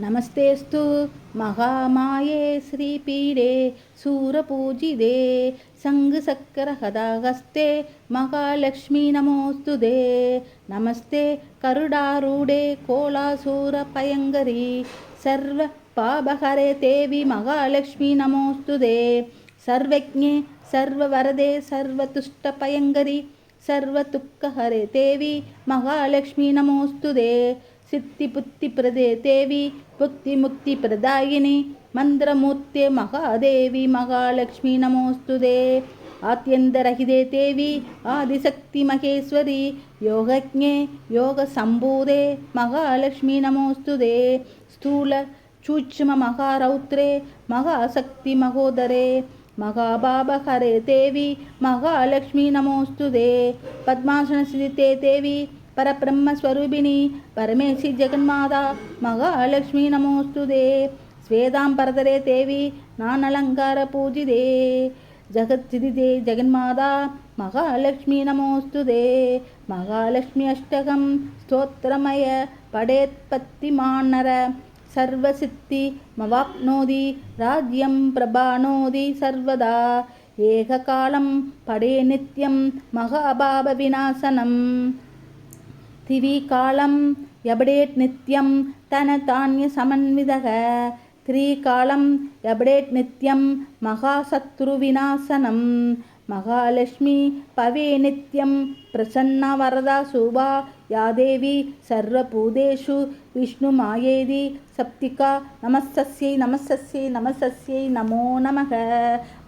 नमस्तेऽस्तु महामाये श्रीपीडे सूरपूजिते सङ्गसक्करहदाहस्ते महालक्ष्मी नमोऽस्तु ते नमस्ते करुडारूढे कोलासूरपयङ्करी सर्वपापहरे देवि महालक्ष्मी नमोऽस्तु ते सर्वज्ञे सर्ववरदे सर्वतुष्टपयङ्करी सर्वदुःखहरे देवि महालक्ष्मी नमोऽस्तु ಸಿತ್ತಿ ಪುತ್ತಿ ಪ್ರದೇ ದೇವಿ ಭಕ್ತಿ ಮುಕ್ತಿ ಪ್ರದಾಯಿನಿ ಮಂದ್ರಮೂರ್ತೆ ಮಹಾದೇವಿ, ಮಹಾಲಕ್ಷ್ಮಿ ನಮೋಸ್ತುದೇ. ಆತ್ಯಂದರಹಿದೆ ದೇವಿ ಆದಿಶಕ್ತಿ ಮಹೇಶ್ವರಿ. ಯೋಗಜ್ಞೆ, ಯೋಗ ಸಂಭೂದೆ ಮಹಾಲಕ್ಷ್ಮಿ ನಮೋಸ್ತುದೇ. ಸ್ಥೂಲ ಸೂಕ್ಷ್ಮ ಮಹಾರೌತ್ರೇ ಮಹಾಶಕ್ತಿ ಮಹೋದರೇ. ಮಹಾಬಾಬ ಹರೇ ದೇವಿ ಮಹಾಲಕ್ಷ್ಮಿ ನಮೋಸ್ತುದೇ. ಪದ್ಮಾಸನ ಸಿದಿತೆ ದೇವಿ பரபிரம்மஸ்வரூபிணி பரமேசி ஜெகன்மாதா மகாலட்சுமி நமோஸ்துதே ஸ்வேதாம்பரதரே தேவி நான் அலங்கார பூஜிதே ஜகத்சிதிதே ஜெகன்மாதா மகாலட்சுமி நமோஸ்துதே மகாலட்சுமி அஷ்டகம் ஸ்தோத்திரமய படேத்பத்தி மாநர சர்வசித்தி மவாப்னோதி ராஜ்யம் பிரபானோதி சர்வதா ஏககாலம் படே நித்யம் மகாபாப விநாசனம் திரிகாலம் எபடேட் நித்யம் தன தானிய சமன்விதக. திரிகாலம் எபடேட் நித்யம் மகாசத்ரு விநாசனம். மகாலட்சுமி பவே நித்யம் பிரசன்னா வரதா சுபா. யாதேவி சர்வபூதேஷு விஷ்ணு மாயேதி சப்திகா. நமசஸ்யை நமசஸ்யை நமசஸ்யை நமோ நமக.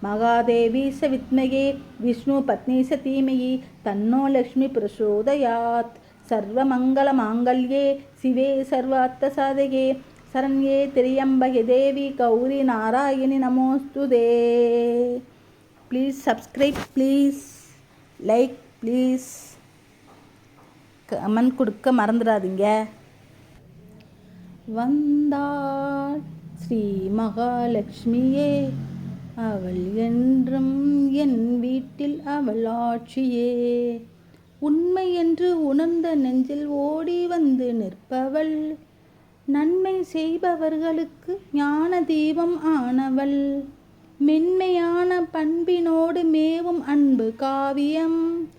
மகாதேவி ச வித்மயே விஷ்ணு பத்னி ச தீமயி. தன்னோ லக்ஷ்மி பிரசோதயாத். சர்வமங்கலமாங்கல்யே சிவே சர்வார்த்த சாதகே சரண்யே திரியம்பகே Devi Gauri Narayani நமோஸ்துதே please subscribe please like please comment கொடுக்க மறந்துடாதீங்க. வந்தாள் ஸ்ரீ மகாலட்சுமியே அவள் என்றும் என் வீட்டில் அவள் ஆட்சியே. உண்மை என்று உணர்ந்த நெஞ்சில் ஓடி வந்து நிற்பவள். நன்மை செய்பவர்களுக்கு ஞான தீபம் ஆனவள். மென்மையான பண்பினோடு மேவும் அன்பு காவியம்.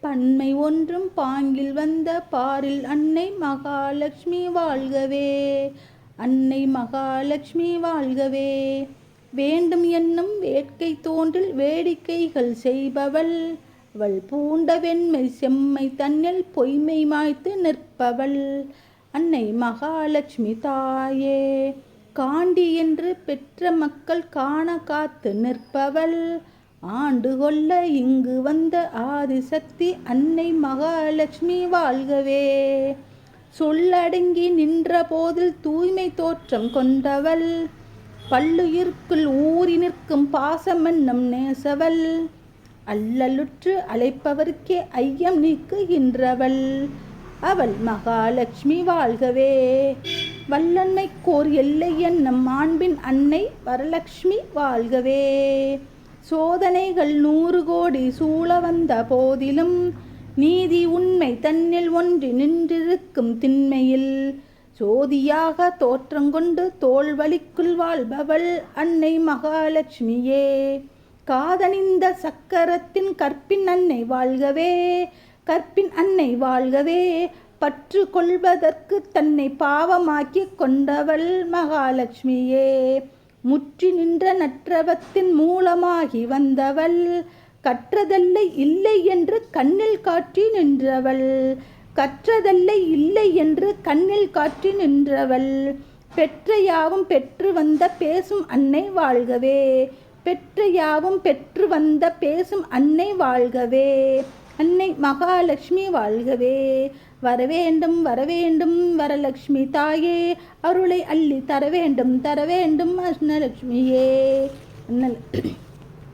பன்மை ஒன்றும் பாங்கில் வந்த பாரில் அன்னை மகாலட்சுமி வாழ்கவே. அன்னை மகாலட்சுமி வாழ்கவே. வேண்டும் என்னும் வேட்கை தோன்றில் வேடிக்கைகள் செய்பவள். அவள் பூண்ட வெண்மை செம்மை தன்னில் பொய்மை மாய்த்து நிற்பவள். அன்னை மகாலட்சுமி தாயே காண்டி என்று பெற்ற மக்கள் காண காத்து நிற்பவள். ஆண்டு கொள்ள இங்கு வந்த ஆதிசக்தி அன்னை மகாலட்சுமி வாழ்கவே. சொல்லடங்கி நின்ற போதில் தூய்மை தோற்றம் கொண்டவள். பல்லுயிர்க்குள் ஊறி நிற்கும் பாசமென்னும் நேசவள். அல்லலுற்று அழைப்பவருக்கே ஐயம் நீக்குகின்றவள். அவள் மகாலட்சுமி வாழ்கவே. வல்லன்மை கோர் எல்லை என்னும் மாண்பின் அன்னை வரலட்சுமி வாழ்கவே. சோதனைகள் நூறு கோடி சூழ வந்த போதிலும் நீதி உண்மை தன்னில் ஒன்றி நின்றிருக்கும் திண்மையில் சோதியாக தோற்றங்கொண்டு தோல்வழிக்குள் வாழ்பவள் அன்னை மகாலட்சுமியே. காதணிந்த சக்கரத்தின் கற்பின் அன்னை வாழ்கவே கற்பின் அன்னை வாழ்கவே பற்று கொள்வதற்கு தன்னை பாவமாக்கி கொண்டவள் மகாலட்சுமியே. முற்றி நின்ற நற்றவத்தின் மூலமாகி வந்தவள் கற்றதல்லை இல்லை என்று கண்ணில் காட்டி நின்றவள் கற்றதல்லை இல்லை என்று கண்ணில் காட்டி நின்றவள். பெற்ற யாவும் பெற்று வந்த பேசும் அன்னை வாழ்கவே பெற்ற யாவும் பெற்று வந்த பேசும் அன்னை வாழ்கவே. அன்னை மகாலட்சுமி வாழ்கவே. வரவேண்டும் வரவேண்டும் வரலட்சுமி தாயே. அருளை அள்ளி தர வேண்டும் தர வேண்டும் அஷ்ணலட்சுமியே அண்ணல்.